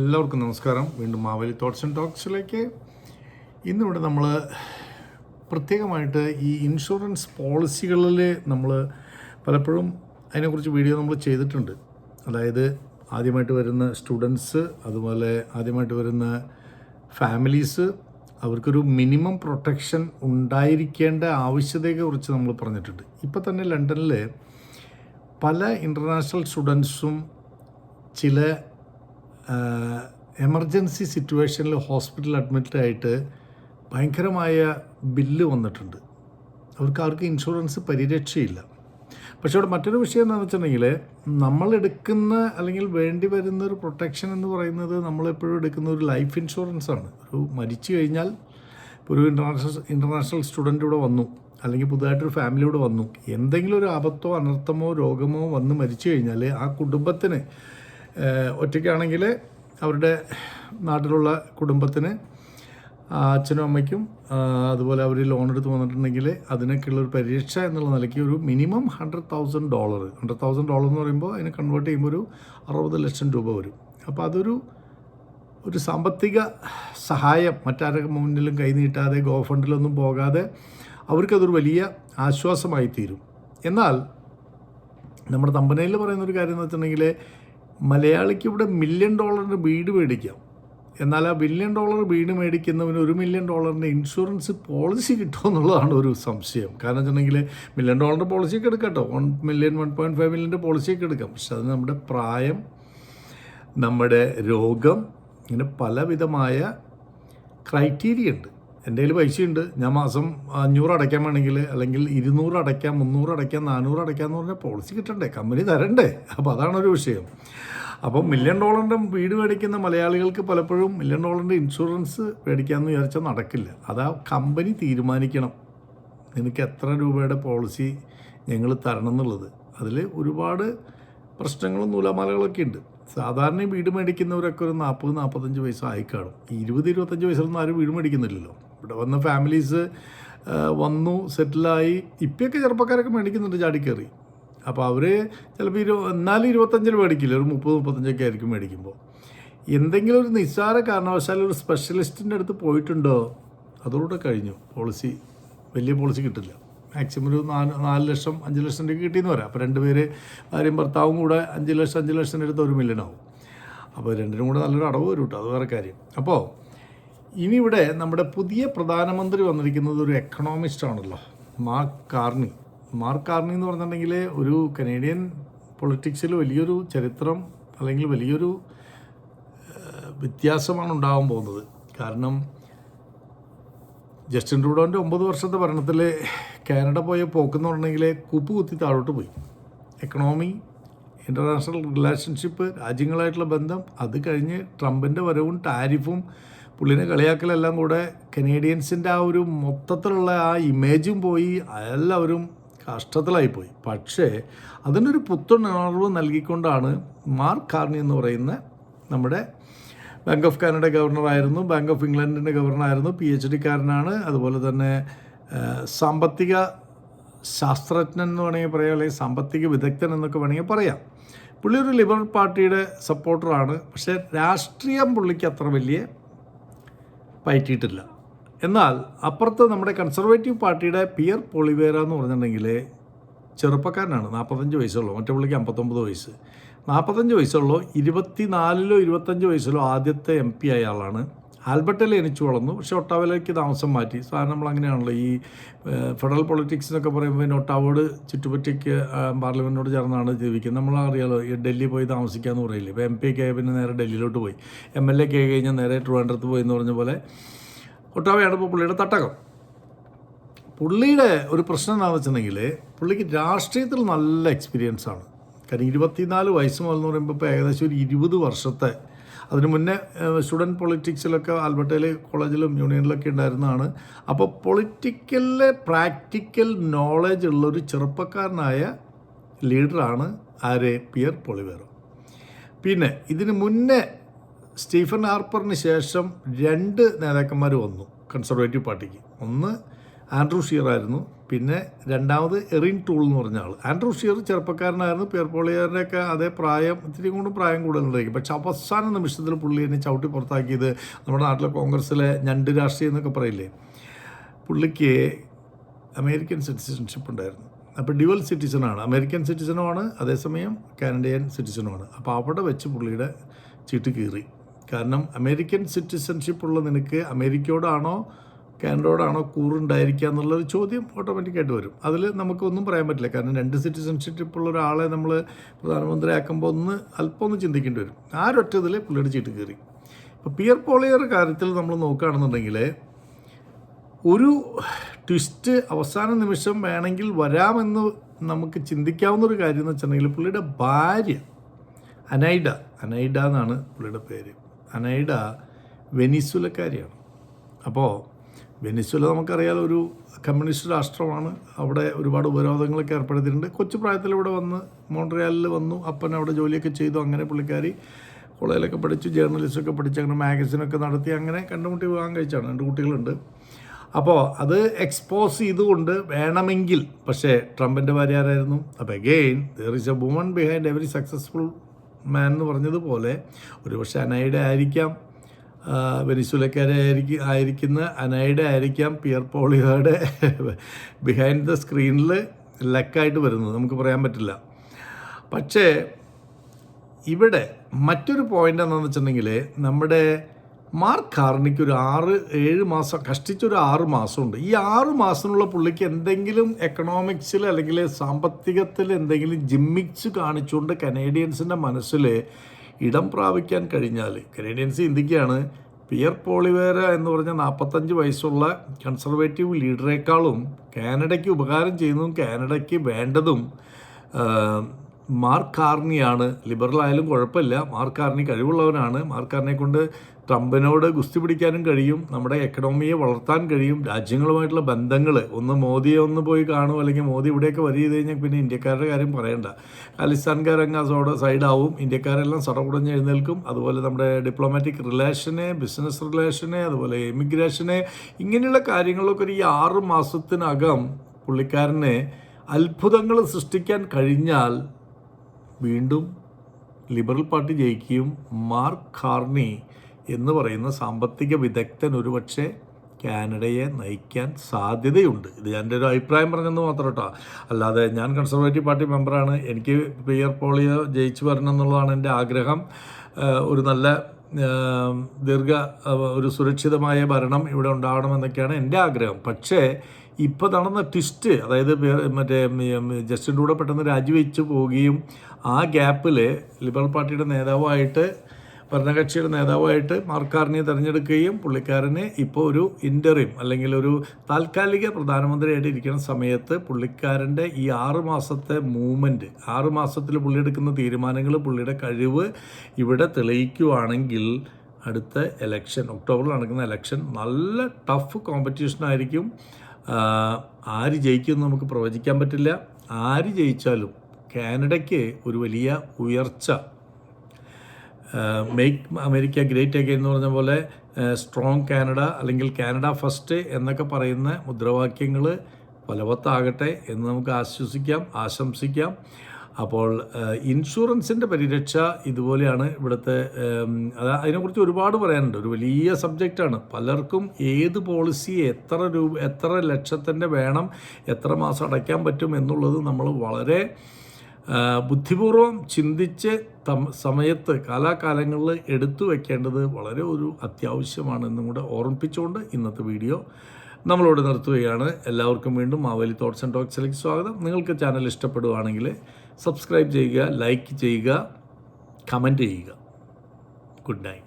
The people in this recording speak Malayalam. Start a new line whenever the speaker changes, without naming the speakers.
എല്ലാവർക്കും നമസ്കാരം. വീണ്ടും മാവേലി തോട്ട്സ് ആൻഡ് ടോക്സിലേക്ക്. ഇന്നിവിടെ നമ്മൾ പ്രത്യേകമായിട്ട് ഈ ഇൻഷുറൻസ് പോളിസികളിൽ നമ്മൾ പലപ്പോഴും അതിനെക്കുറിച്ച് വീഡിയോ നമ്മൾ ചെയ്തിട്ടുണ്ട്. അതായത് ആദ്യമായിട്ട് വരുന്ന സ്റ്റുഡൻസ് അതുപോലെ ആദ്യമായിട്ട് വരുന്ന ഫാമിലീസ് അവർക്കൊരു മിനിമം പ്രൊട്ടക്ഷൻ ഉണ്ടായിരിക്കേണ്ട ആവശ്യതയെക്കുറിച്ച് നമ്മൾ പറഞ്ഞിട്ടുണ്ട്. ഇപ്പോൾ തന്നെ ലണ്ടനിൽ പല ഇന്റർനാഷണൽ സ്റ്റുഡൻസും ചില എമർജൻസി സിറ്റുവേഷനിൽ ഹോസ്പിറ്റൽ അഡ്മിറ്റ് ആയിട്ട് ഭയങ്കരമായ ബില്ല് വന്നിട്ടുണ്ട്. അവർക്ക് ആർക്കും ഇൻഷുറൻസ് പരിരക്ഷയില്ല. പക്ഷേ അവിടെ മറ്റൊരു വിഷയം എന്താണെന്ന് വെച്ചിട്ടുണ്ടെങ്കിൽ നമ്മളെടുക്കുന്ന അല്ലെങ്കിൽ വേണ്ടി വരുന്ന ഒരു പ്രൊട്ടക്ഷൻ എന്ന് പറയുന്നത് നമ്മളെപ്പോഴും എടുക്കുന്ന ഒരു ലൈഫ് ഇൻഷുറൻസ് ആണ്. ഒരു മരിച്ചു കഴിഞ്ഞാൽ ഇപ്പോൾ ഒരു ഇന്റർനാഷണൽ ഇന്റർനാഷണൽ സ്റ്റുഡന്റ് ഇവിടെ വന്നു. അല്ലെങ്കിൽ പുതുതായിട്ടൊരു ഫാമിലി ഇവിടെ വന്നു. എന്തെങ്കിലും ഒരു ആപത്തോ അനർത്ഥമോ രോഗമോ വന്ന് മരിച്ചു കഴിഞ്ഞാൽ ആ കുടുംബത്തിന് ഒറ്റയ്ക്കാണെങ്കിൽ അവരുടെ നാട്ടിലുള്ള കുടുംബത്തിന് അച്ഛനും അമ്മയ്ക്കും അതുപോലെ അവർ ലോൺ എടുത്ത് വന്നിട്ടുണ്ടെങ്കിൽ അതിനൊക്കെയുള്ള ഒരു പരീക്ഷ എന്നുള്ള നിലയ്ക്ക് ഒരു minimum hundred thousand dollar hundred thousand dollar എന്ന് പറയുമ്പോൾ അതിനെ കൺവേർട്ട് ചെയ്യുമ്പോൾ ഒരു അറുപത് ലക്ഷം രൂപ വരും. അപ്പോൾ അതൊരു ഒരു സാമ്പത്തിക സഹായം മറ്റാരുടെ മുന്നിലും കൈനീട്ടാതെ ഗോ ഫണ്ടിലൊന്നും പോകാതെ അവർക്കതൊരു വലിയ ആശ്വാസമായി തീരും. എന്നാൽ നമ്മുടെ തമ്പനയിൽ പറയുന്ന ഒരു കാര്യം എന്ന് വെച്ചിട്ടുണ്ടെങ്കിൽ മലയാളിക്ക് ഇവിടെ മില്യൺ ഡോളറിന്റെ വീട് മേടിക്കാം. എന്നാൽ ആ ബില്യൺ ഡോളർ വീട് മേടിക്കുന്നവന് ഒരു മില്യൺ ഡോളറിന്റെ ഇൻഷുറൻസ് പോളിസി കിട്ടുമോ എന്നുള്ളതാണ് ഒരു സംശയം. കാരണം വെച്ചിട്ടുണ്ടെങ്കിൽ മില്യൺ ഡോളറിന്റെ പോളിസിയൊക്കെ എടുക്കാം കേട്ടോ. One million one point five മില്യന്റെ പോളിസിയൊക്കെ എടുക്കാം. പക്ഷെ അത് നമ്മുടെ പ്രായം നമ്മുടെ രോഗം ഇങ്ങനെ പലവിധമായ ക്രൈറ്റീരിയ ഉണ്ട്. എന്റെ കയ്യിൽ പൈസയുണ്ട്. ഞാൻ മാസം അഞ്ഞൂറ് അടയ്ക്കാൻ വേണമെങ്കിൽ അല്ലെങ്കിൽ ഇരുന്നൂറ് അടയ്ക്കാം മുന്നൂറ് അടയ്ക്കാം നാനൂറ് അടയ്ക്കാം എന്ന് പറഞ്ഞാൽ പോളിസി കിട്ടണ്ടേ? കമ്പനി തരണ്ടേ? അപ്പോൾ അതാണ് ഒരു വിഷയം. അപ്പം മില്യൺ ഡോളറിന്റെ വീട് മേടിക്കുന്ന മലയാളികൾക്ക് പലപ്പോഴും മില്യൺ ഡോളറിന്റെ ഇൻഷുറൻസ് മേടിക്കാമെന്ന് വിചാരിച്ചാൽ നടക്കില്ല. അത് ആ കമ്പനി തീരുമാനിക്കണം. നിനക്ക് എത്ര രൂപയുടെ പോളിസി ഞങ്ങൾ തരണം എന്നുള്ളത് അതിൽ ഒരുപാട് പ്രശ്നങ്ങളും നൂലാമാലകളൊക്കെ ഉണ്ട്. സാധാരണ വീട് മേടിക്കുന്നവരൊക്കെ ഒരു നാൽപ്പത് നാൽപ്പത്തഞ്ച് വയസ്സ് ആയി കാണും ഇരുപത് ഇരുപത്തഞ്ച് വയസ്സിലൊന്നും ആരും വീട് മേടിക്കുന്നില്ലല്ലോ. ഇവിടെ വന്ന ഫാമിലീസ് വന്നു സെറ്റിലായി. ഇപ്പോഴൊക്കെ ചെറുപ്പക്കാരൊക്കെ മേടിക്കുന്നുണ്ട് ചാടിക്കയറി അപ്പോൾ അവർ ചിലപ്പോൾ ഇരു എന്നാലും ഇരുപത്തഞ്ചിന് മേടിക്കില്ല. ഒരു മുപ്പത് മുപ്പത്തഞ്ചൊക്കെ ആയിരിക്കും മേടിക്കുമ്പോൾ. എന്തെങ്കിലും ഒരു നിസ്സാര കാരണവശാൽ ഒരു സ്പെഷ്യലിസ്റ്റിന്റെ അടുത്ത് പോയിട്ടുണ്ടോ? അതോടെ കഴിഞ്ഞു. പോളിസി വലിയ പോളിസി കിട്ടില്ല. മാക്സിമം ഒരു നാല് നാല് ലക്ഷം അഞ്ച് ലക്ഷം രൂപ കിട്ടിയെന്ന് പറയാം. അപ്പോൾ രണ്ട് പേര് ഭാര്യയും ഭർത്താവും കൂടെ അഞ്ച് ലക്ഷം അഞ്ച് ലക്ഷം എടുത്ത് ഒരു മില്യൺ ആവും. അപ്പോൾ രണ്ടിനും കൂടെ നല്ലൊരു അടവ് വരും കേട്ടോ. അത് വേറെ കാര്യം. അപ്പോൾ ഇനി ഇവിടെ നമ്മുടെ പുതിയ പ്രധാനമന്ത്രി വന്നിരിക്കുന്നത് ഒരു എക്കണോമിസ്റ്റ് ആണല്ലോ മാർക്ക് കാർണി. മാർക്ക് കാർണി എന്ന് പറഞ്ഞിട്ടുണ്ടെങ്കിൽ ഒരു കനേഡിയൻ പൊളിറ്റിക്സിൽ വലിയൊരു ചരിത്രം അല്ലെങ്കിൽ വലിയൊരു വ്യത്യാസമാണ് ഉണ്ടാകാൻ പോകുന്നത്. കാരണം ജസ്റ്റിൻ ട്രൂഡോന്റെ ഒമ്പത് വർഷത്തെ ഭരണത്തിൽ കാനഡ പോയ പോക്കെന്ന് പറഞ്ഞെങ്കിൽ കുപ്പ് കുത്തി താഴോട്ട് പോയി. എക്കണോമി ഇന്റർനാഷണൽ റിലേഷൻഷിപ്പ് രാജ്യങ്ങളായിട്ടുള്ള ബന്ധം അത് കഴിഞ്ഞ് ട്രംപിന്റെ വരവും ടാരിഫും പുള്ളിനെ കളിയാക്കലെല്ലാം കൂടെ കനേഡിയൻസിന്റെ ആ ഒരു മൊത്തത്തിലുള്ള ആ ഇമേജും പോയി എല്ലാവരും കഷ്ടത്തിലായിപ്പോയി പക്ഷേ അതിനൊരു പുത്തുണർവ് നൽകിക്കൊണ്ടാണ് മാർക്ക് കാർണി എന്ന് പറയുന്ന നമ്മുടെ ബാങ്ക് ഓഫ് കാനഡ ഗവർണറായിരുന്നു ബാങ്ക് ഓഫ് ഇംഗ്ലണ്ടിന്റെ ഗവർണറായിരുന്നു പി എച്ച് ഡിക്കാരനാണ് അതുപോലെ തന്നെ സാമ്പത്തിക ശാസ്ത്രജ്ഞൻ എന്ന് വേണമെങ്കിൽ പറയാം അല്ലെങ്കിൽ സാമ്പത്തിക വിദഗ്ധൻ എന്നൊക്കെ വേണമെങ്കിൽ പറയാം. പുള്ളി ഒരു ലിബറൽ പാർട്ടിയുടെ സപ്പോർട്ടറാണ് പക്ഷേ രാഷ്ട്രീയം പുള്ളിക്ക് അത്ര വലിയ പയറ്റിയിട്ടില്ല. എന്നാൽ അപ്പുറത്ത് നമ്മുടെ കൺസർവേറ്റീവ് പാർട്ടിയുടെ പിയർ പൊളിവേര എന്ന് പറഞ്ഞിട്ടുണ്ടെങ്കിൽ ചെറുപ്പക്കാരനാണ് നാൽപ്പത്തഞ്ച് വയസ്സുള്ളൂ. മറ്റേ പുള്ളിക്ക് അമ്പത്തൊമ്പത് വയസ്സ്. നാൽപ്പത്തഞ്ച് വയസ്സുള്ളൂ ഇരുപത്തിനാലിലോ ഇരുപത്തഞ്ച് വയസ്സിലോ ആദ്യത്തെ എം പി ആയ ആളാണ്. ആൽബർട്ടിൽ എനിച്ചു വളർന്നു. പക്ഷേ ഒട്ടാവയിലേക്ക് താമസം മാറ്റി. സാധാരണ നമ്മൾ അങ്ങനെയാണല്ലോ ഈ ഫെഡറൽ പൊളിറ്റിക്സ് എന്നൊക്കെ പറയുമ്പോൾ പിന്നെ ഒട്ടാവോട് ചുറ്റുപറ്റിക്ക് പാർലമെന്റിനോട് ചേർന്നാണ് ജീവിക്കുന്നത്. നമ്മൾ അറിയാലോ ഈ ഡൽഹി പോയി താമസിക്കാമെന്ന് പറയില്ലേ. ഇപ്പോൾ എം പി ഒക്കെ പിന്നെ നേരെ ഡൽഹിയിലോട്ട് പോയി. എം എൽ എ ഒക്കെ കഴിഞ്ഞാൽ നേരെ ട്രിവാൻഡ്രത്ത് പോയി എന്ന് പറഞ്ഞ പോലെ ഒട്ടാവയാണ് ഇപ്പോൾ പുള്ളിയുടെ തട്ടകം. പുള്ളിയുടെ ഒരു പ്രശ്നം എന്താണെന്ന് വെച്ചിട്ടുണ്ടെങ്കിൽ പുള്ളിക്ക് രാഷ്ട്രീയത്തിൽ നല്ല എക്സ്പീരിയൻസ് ആണ്. കാരണം ഇരുപത്തിനാല് വയസ്സ് മുതൽ എന്ന് പറയുമ്പോൾ ഇപ്പോൾ ഏകദേശം ഒരു ഇരുപത് വർഷത്തെ അതിന് മുന്നേ സ്റ്റുഡന്റ് പൊളിറ്റിക്സിലൊക്കെ ആൽബർട്ടയിലെ കോളേജിലും യൂണിയനിലൊക്കെ ഉണ്ടായിരുന്നതാണ്. അപ്പോൾ പൊളിറ്റിക്കലിലെ പ്രാക്ടിക്കൽ നോളജ് ഉള്ളൊരു ചെറുപ്പക്കാരനായ ലീഡറാണ് ആരെ? Pierre Poilievre. പിന്നെ ഇതിന് മുന്നേ സ്റ്റീഫൻ ഹാർപ്പറിന് ശേഷം രണ്ട് നേതാക്കന്മാർ വന്നു കൺസർവേറ്റീവ് പാർട്ടിക്ക്. ഒന്ന് ആൻഡ്രൂ ഷീർ ആയിരുന്നു പിന്നെ രണ്ടാമത് എറിൻ ടൂൾ എന്ന് പറഞ്ഞ ആൾ ആൻഡ്രൂ ഷിയർ ചെറുപ്പക്കാരനായിരുന്നു. പിയർ പോളിയറിന്റെയൊക്കെ അതേ പ്രായം ഇത്തിരി കൊണ്ട് പ്രായം കൂടുതലുണ്ടായിരിക്കും. പക്ഷെ അവസാന നിമിഷത്തിൽ പുള്ളി എന്നെ ചവിട്ടി പുറത്താക്കിയത് നമ്മുടെ നാട്ടിലെ കോൺഗ്രസ്സിലെ ഞണ്ട് രാഷ്ട്രീയം എന്നൊക്കെ പറയില്ലേ? പുള്ളിക്ക് അമേരിക്കൻ സിറ്റിസൺഷിപ്പ് ഉണ്ടായിരുന്നു. അപ്പോൾ ഡ്യുവൽ സിറ്റിസണാണ്. അമേരിക്കൻ സിറ്റിസനുമാണ് അതേസമയം കാനഡിയൻ സിറ്റിസനുമാണ് അപ്പോൾ അവിടെ വെച്ച് പുള്ളിയുടെ ചീട്ട് കീറി. കാരണം അമേരിക്കൻ സിറ്റിസൺഷിപ്പ് ഉള്ള നിനക്ക് അമേരിക്കയോടാണോ കാനഡയോടാണോ കൂറുണ്ടായിരിക്കുക എന്നുള്ളൊരു ചോദ്യം ഓട്ടോമാറ്റിക്കായിട്ട് വരും. അതിൽ നമുക്കൊന്നും പറയാൻ പറ്റില്ല. കാരണം രണ്ട് സിറ്റിസൺഷിപ്പ് ഉള്ള ഒരാളെ നമ്മൾ പ്രധാനമന്ത്രിയാക്കുമ്പോൾ ഒന്ന് അല്പം ഒന്ന് ചിന്തിക്കേണ്ടി വരും. ആ ഒരൊറ്റതിൽ പുള്ളിയുടെ ചീട്ട് കയറി. ഇപ്പോൾ പിയർ പോളിയർ കാര്യത്തിൽ നമ്മൾ നോക്കുകയാണെന്നുണ്ടെങ്കിൽ ഒരു ട്വിസ്റ്റ് അവസാന നിമിഷം വേണമെങ്കിൽ വരാമെന്ന് നമുക്ക് ചിന്തിക്കാവുന്ന ഒരു കാര്യം എന്ന് വെച്ചിട്ടുണ്ടെങ്കിൽ പുള്ളിയുടെ ഭാര്യ അനൈഡ അനൈഡ എന്നാണ് പുള്ളിയുടെ പേര്. അനൈഡ വെനിസുലക്കാരിയാണ് അപ്പോൾ വെനിസുല നമുക്കറിയാലോ ഒരു കമ്മ്യൂണിസ്റ്റ് രാഷ്ട്രമാണ്. അവിടെ ഒരുപാട് ഉപരോധങ്ങളൊക്കെ ഏർപ്പെടുത്തിയിട്ടുണ്ട്. കൊച്ചു പ്രായത്തിൽ ഇവിടെ വന്ന് മോൺട്രിയാലിൽ വന്നു. അപ്പൻ അവിടെ ജോലിയൊക്കെ ചെയ്തു. അങ്ങനെ പുള്ളിക്കാരി കോളേജിലൊക്കെ പഠിച്ചു ജേർണലിസ്റ്റൊക്കെ പഠിച്ച് അങ്ങനെ മാഗസിനൊക്കെ നടത്തി അങ്ങനെ കണ്ടുമുട്ടി വിവാഹം കഴിച്ചാണ് രണ്ട് കുട്ടികളുണ്ട്. അപ്പോൾ അത് എക്സ്പോസ് ചെയ്തുകൊണ്ട് വേണമെങ്കിൽ പക്ഷേ ട്രംപിന്റെ ഭാര്യ ആരായിരുന്നു? അപ്പോൾ again there is a woman behind every successful man എന്ന് പറഞ്ഞതുപോലെ ഒരു പക്ഷേ അനയുടെ ആയിരിക്കാം. വെനിസുലക്കാരെ ആയിരിക്കും ആയിരിക്കുന്ന അനയുടെ ആയിരിക്കാം പിയർ പോളിയോയുടെ ബിഹൈൻഡ് ദ സ്ക്രീനിൽ ലക്കായിട്ട് വരുന്നത്. നമുക്ക് പറയാൻ പറ്റില്ല. പക്ഷേ ഇവിടെ മറ്റൊരു പോയിന്റ് എന്താണെന്ന് വെച്ചിട്ടുണ്ടെങ്കിൽ നമ്മുടെ മാർക്ക് കാർണിക്ക് ഒരു ആറ് ഏഴ് മാസം കഷ്ടിച്ചൊരു ആറ് മാസമുണ്ട്. ഈ ആറ് മാസത്തിനുള്ള പുള്ളിക്ക് എന്തെങ്കിലും എക്കണോമിക്സിൽ അല്ലെങ്കിൽ സാമ്പത്തികത്തിൽ എന്തെങ്കിലും ജിമ്മിക്സ് കാണിച്ചുകൊണ്ട് കനേഡിയൻസിന്റെ മനസ്സിൽ ഇടം പ്രാപിക്കാൻ കഴിഞ്ഞാൽ കനേഡിയൻസ് ഇന്ത്യക്കാണ് പിയർ പോളിവേര എന്ന് പറഞ്ഞ നാൽപ്പത്തഞ്ച് വയസ്സുള്ള കൺസർവേറ്റീവ് ലീഡറേക്കാളും കാനഡയ്ക്ക് ഉപകാരം ചെയ്യുന്നതും കാനഡയ്ക്ക് വേണ്ടതും മാർക്ക് കാർണിയാണ്. ലിബറൽ ആയാലും കുഴപ്പമില്ല. മാർക്ക് കാർണി കഴിവുള്ളവനാണ്. മാർക്ക് കാർണിയെ കൊണ്ട് ട്രംപിനോട് ഗുസ്തി പിടിക്കാനും കഴിയും. നമ്മുടെ എക്കണോമിയെ വളർത്താൻ കഴിയും. രാജ്യങ്ങളുമായിട്ടുള്ള ബന്ധങ്ങൾ ഒന്ന് മോദിയെ ഒന്ന് പോയി കാണും അല്ലെങ്കിൽ മോദി ഇവിടെയൊക്കെ വരി ചെയ്ത് കഴിഞ്ഞാൽ പിന്നെ ഇന്ത്യക്കാരുടെ കാര്യം പറയണ്ട. ഖാലിസ്ഥാൻകാരങ്ങ് അതോടെ സൈഡാവും. ഇന്ത്യക്കാരെല്ലാം സടകുടഞ്ഞ് എഴുന്നേൽക്കും. അതുപോലെ നമ്മുടെ ഡിപ്ലോമാറ്റിക് റിലേഷനെ ബിസിനസ് റിലേഷനെ അതുപോലെ ഇമിഗ്രേഷനെ ഇങ്ങനെയുള്ള കാര്യങ്ങളൊക്കെ ഒരു ഈ ആറ് മാസത്തിനകം പുള്ളിക്കാരനെ അത്ഭുതങ്ങൾ സൃഷ്ടിക്കാൻ കഴിഞ്ഞാൽ വീണ്ടും ലിബറൽ പാർട്ടി ജയിക്കുകയും മാർക്ക് കാർണി എന്ന് പറയുന്ന സാമ്പത്തിക വിദഗ്ധൻ ഒരുപക്ഷെ കാനഡയെ നയിക്കാൻ സാധ്യതയുണ്ട്. ഇത് എന്റെ ഒരു അഭിപ്രായം പറഞ്ഞെന്ന് മാത്രം കേട്ടോ. അല്ലാതെ ഞാൻ കൺസർവേറ്റീവ് പാർട്ടി മെമ്പറാണ്. എനിക്ക് പിയർ പോളിയോ ജയിച്ചു വരണം എന്നുള്ളതാണ് എന്റെ ആഗ്രഹം. ഒരു നല്ല ദീർഘ ഒരു സുരക്ഷിതമായ ഭരണം ഇവിടെ ഉണ്ടാവണമെന്നൊക്കെയാണ് എന്റെ ആഗ്രഹം. പക്ഷേ ഇപ്പോൾ നടന്ന ട്വിസ്റ്റ് അതായത് മറ്റേ ജസ്റ്റിൻ ട്രൂഡോ പെട്ടെന്ന് രാജിവെച്ച് പോവുകയും ആ ഗ്യാപ്പിൽ ലിബറൽ പാർട്ടിയുടെ നേതാവായിട്ട് ഭരണകക്ഷിയുടെ നേതാവായിട്ട് മാർക്കാറിനെ തിരഞ്ഞെടുക്കുകയും പുള്ളിക്കാരനെ ഇപ്പോൾ ഒരു ഇന്ററിം അല്ലെങ്കിൽ ഒരു താൽക്കാലിക പ്രധാനമന്ത്രിയായിട്ട് ഇരിക്കുന്ന സമയത്ത് പുള്ളിക്കാരന്റെ ഈ ആറ് മാസത്തെ മൂവ്മെന്റ് ആറ് മാസത്തിൽ പുള്ളി എടുക്കുന്ന തീരുമാനങ്ങൾ പുള്ളിയുടെ കഴിവ് ഇവിടെ തെളിയിക്കുവാണെങ്കിൽ അടുത്ത എലക്ഷൻ ഒക്ടോബറിൽ നടക്കുന്ന എലക്ഷൻ നല്ല ടഫ് കോമ്പറ്റീഷൻ ആയിരിക്കും. ആര് ജയിക്കുമെന്ന് നമുക്ക് പ്രവചിക്കാൻ പറ്റില്ല. ആര് ജയിച്ചാലും കാനഡയ്ക്ക് ഒരു വലിയ ഉയർച്ച. മേക്ക് അമേരിക്ക ഗ്രേറ്റ് അഗൈൻ എന്ന് പറഞ്ഞ പോലെ സ്ട്രോങ് കാനഡ അല്ലെങ്കിൽ കാനഡ ഫസ്റ്റ് എന്നൊക്കെ പറയുന്ന മുദ്രാവാക്യങ്ങൾ ഫലവത്താകട്ടെ എന്ന് നമുക്ക് ആശ്വസിക്കാം ആശംസിക്കാം. അപ്പോൾ ഇൻഷുറൻസിന്റെ പരിരക്ഷ ഇതുപോലെയാണ് ഇവിടുത്തെ അത് അതിനെക്കുറിച്ച് ഒരുപാട് പറയാനുണ്ട്. ഒരു വലിയ സബ്ജക്റ്റാണ്. പലർക്കും ഏത് പോളിസി എത്ര രൂപ എത്ര ലക്ഷത്തിന്റെ വേണം എത്ര മാസം അടയ്ക്കാൻ പറ്റും എന്നുള്ളത് നമ്മൾ വളരെ ബുദ്ധിപൂർവം ചിന്തിച്ച് സമയത്ത് കാലാകാലങ്ങളിൽ എടുത്തു വയ്ക്കേണ്ടത് വളരെ ഒരു അത്യാവശ്യമാണെന്നും കൂടെ ഓർമ്മിപ്പിച്ചുകൊണ്ട് ഇന്നത്തെ വീഡിയോ നമ്മളോട് നിർത്തുകയാണ്. എല്ലാവർക്കും വീണ്ടും മാവേലി തോട്ട്സ് ആൻഡ് ടോക്സിലേക്ക് സ്വാഗതം. നിങ്ങൾക്ക് ചാനൽ ഇഷ്ടപ്പെടുകയാണെങ്കിൽ സബ്സ്ക്രൈബ് ചെയ്യുക ലൈക്ക് ചെയ്യുക കമൻറ്റ് ചെയ്യുക ഗുഡ് നൈറ്റ്